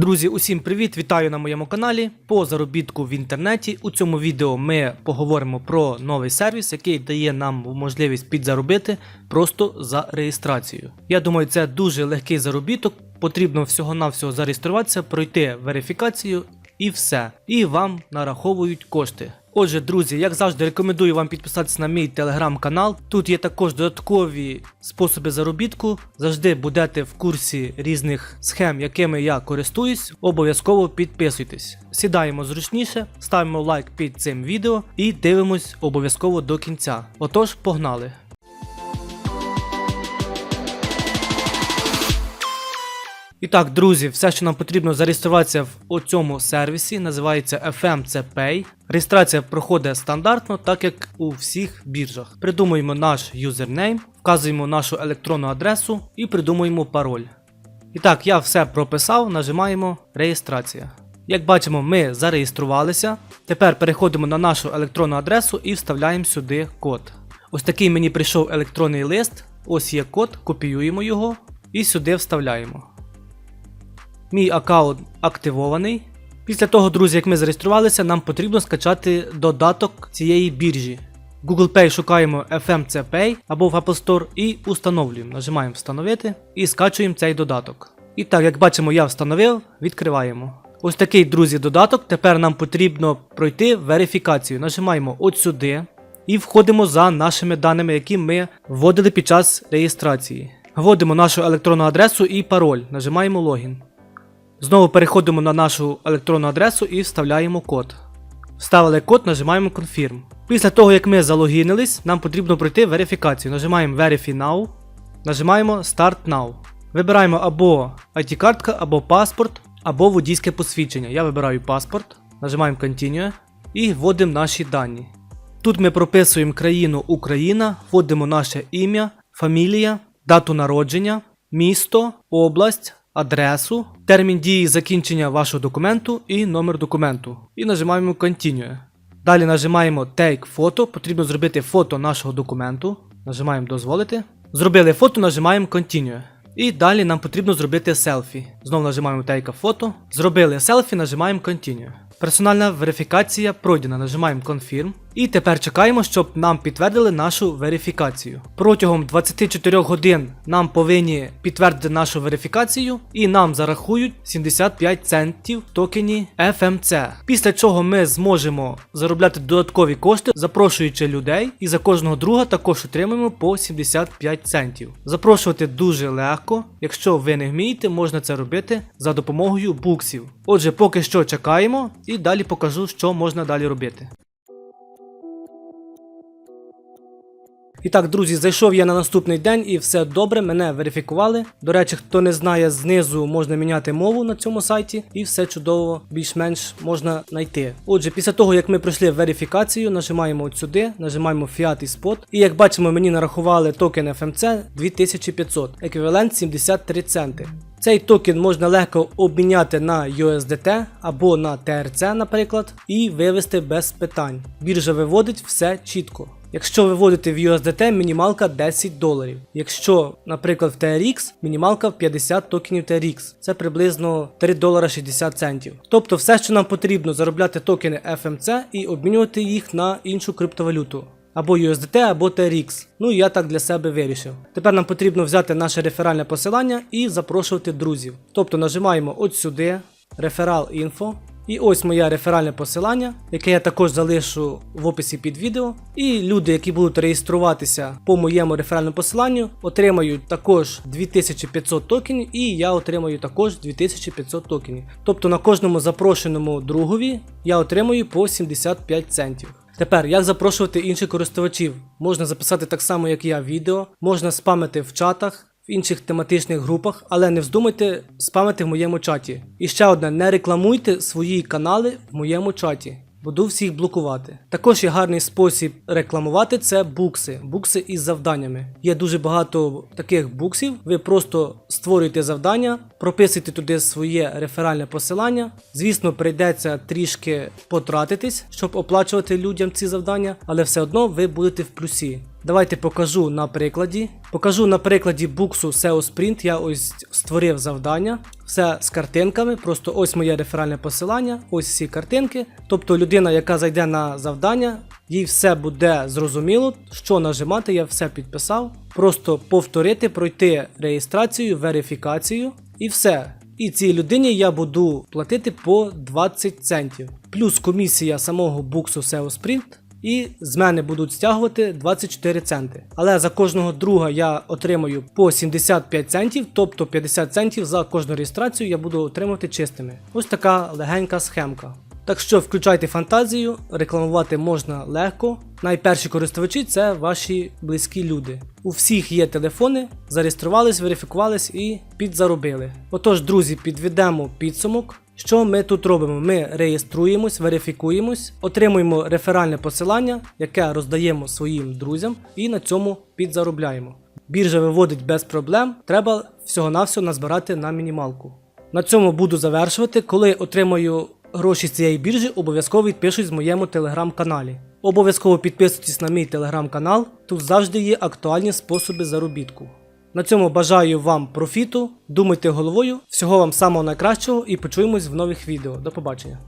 Друзі, усім привіт! Вітаю на моєму каналі по заробітку в інтернеті. У цьому відео ми поговоримо про новий сервіс, який дає нам можливість підзаробити просто за реєстрацією. Я думаю, це дуже легкий заробіток. Потрібно всього-навсього зареєструватися, пройти верифікацію і все. І вам нараховують кошти. Отже, друзі, як завжди, рекомендую вам підписатися на мій телеграм-канал. Тут є також додаткові способи заробітку. Завжди будете в курсі різних схем, якими я користуюсь. Обов'язково підписуйтесь. Сідаємо зручніше, ставимо лайк під цим відео і дивимось обов'язково до кінця. Отож, погнали! І так, друзі, все, що нам потрібно зареєструватися в цьому сервісі, називається FMC Pay. Реєстрація проходить стандартно, так як у всіх біржах. Придумуємо наш юзернейм, вказуємо нашу електронну адресу і придумуємо пароль. І так, я все прописав, нажимаємо реєстрація. Як бачимо, ми зареєструвалися. Тепер переходимо на нашу електронну адресу і вставляємо сюди код. Ось такий мені прийшов електронний лист. Ось є код, копіюємо його і сюди вставляємо. Мій аккаунт активований. Після того, друзі, як ми зареєструвалися, нам потрібно скачати додаток цієї біржі. Google Pay шукаємо FMC Pay або в Apple Store і установлюємо. Нажимаємо Встановити і скачуємо цей додаток. І так, як бачимо, я встановив, відкриваємо. Ось такий, друзі, додаток. Тепер нам потрібно пройти верифікацію. Нажимаємо от сюди і входимо за нашими даними, які ми вводили під час реєстрації. Вводимо нашу електронну адресу і пароль. Нажимаємо логін. Знову переходимо на нашу електронну адресу і вставляємо код. Вставили код, нажимаємо Confirm. Після того, як ми залогінились, нам потрібно пройти верифікацію. Нажимаємо Verify Now, нажимаємо Start Now. Вибираємо або ID-картка, або паспорт, або водійське посвідчення. Я вибираю паспорт, нажимаємо Continue і вводимо наші дані. Тут ми прописуємо країну Україна, вводимо наше ім'я, фамілія, дату народження, місто, область адресу, термін дії закінчення вашого документу і номер документу. І нажимаємо Continue. Далі нажимаємо Take Photo, потрібно зробити фото нашого документу. Нажимаємо Дозволити. Зробили фото, нажимаємо Continue. І далі нам потрібно зробити селфі. Знову нажимаємо Take a Photo. Зробили селфі, нажимаємо Continue. Персональна верифікація пройдена, нажимаємо Confirm. І тепер чекаємо, щоб нам підтвердили нашу верифікацію. Протягом 24 годин нам повинні підтвердити нашу верифікацію, і нам зарахують 75 центів токені FMC. Після чого ми зможемо заробляти додаткові кошти, запрошуючи людей, і за кожного друга також отримуємо по 75 центів. Запрошувати дуже легко. Якщо ви не вмієте, можна це робити за допомогою буксів. Отже, поки що чекаємо, і далі покажу, що можна далі робити. І так, друзі, зайшов я на наступний день і все добре, мене верифікували. До речі, хто не знає, знизу можна міняти мову на цьому сайті, і все чудово, більш-менш можна знайти. Отже, після того, як ми пройшли верифікацію, нажимаємо от сюди, нажимаємо Fiat і Spot. І як бачимо, мені нарахували токен FMC 2500, еквівалент 73 центи. Цей токен можна легко обміняти на USDT або на TRC, наприклад, і вивести без питань. Біржа виводить все чітко. Якщо виводити в USDT, мінімалка 10 доларів. Якщо, наприклад, в TRX, мінімалка 50 токенів TRX. Це приблизно 3 долара 60 центів. Тобто все, що нам потрібно, заробляти токени FMC і обмінювати їх на іншу криптовалюту. Або USDT, або TRX. Ну я так для себе вирішив. Тепер нам потрібно взяти наше реферальне посилання і запрошувати друзів. Тобто нажимаємо от сюди, реферал інфо. І ось моє реферальне посилання, яке я також залишу в описі під відео. І люди, які будуть реєструватися по моєму реферальному посиланню, отримають також 2500 токенів, і я отримаю також 2500 токенів. Тобто на кожному запрошеному другові я отримую по 75 центів. Тепер, як запрошувати інших користувачів? Можна записати так само, як я, відео, можна спамити в чатах, в інших тематичних групах, але не вздумайте спамити в моєму чаті. І ще одне, не рекламуйте свої канали в моєму чаті. Буду всіх блокувати. Також є гарний спосіб рекламувати це букси. Букси із завданнями. Є дуже багато таких буксів. Ви просто створюєте завдання, прописуйте туди своє реферальне посилання. Звісно, прийдеться трішки потратитись, щоб оплачувати людям ці завдання, але все одно ви будете в плюсі. Давайте покажу на прикладі. Покажу на прикладі буксу SEO Sprint. Я ось створив завдання. Все з картинками. Просто ось моє реферальне посилання, ось всі картинки. Тобто людина, яка зайде на завдання, їй все буде зрозуміло, що нажимати, я все підписав. Просто повторити, пройти реєстрацію, верифікацію і все. І цій людині я буду платити по 20 центів. Плюс комісія самого буксу SEO Sprint. І з мене будуть стягувати 24 центи. Але за кожного друга я отримаю по 75 центів, тобто 50 центів за кожну реєстрацію я буду отримувати чистими. Ось така легенька схемка. Так що включайте фантазію, рекламувати можна легко. Найперші користувачі це ваші близькі люди. У всіх є телефони, зареєструвались, верифікувались і підзаробили. Отож, друзі, підведемо підсумок. Що ми тут робимо? Ми реєструємось, верифікуємось, отримуємо реферальне посилання, яке роздаємо своїм друзям, і на цьому підзаробляємо. Біржа виводить без проблем, треба всього-навсього назбирати на мінімалку. На цьому буду завершувати. Коли отримаю гроші цієї біржі, обов'язково відпишуть в моєму телеграм-каналі. Обов'язково підписуйтесь на мій телеграм-канал, тут завжди є актуальні способи заробітку. На цьому бажаю вам профіту, думайте головою, всього вам самого найкращого і почуємось в нових відео. До побачення.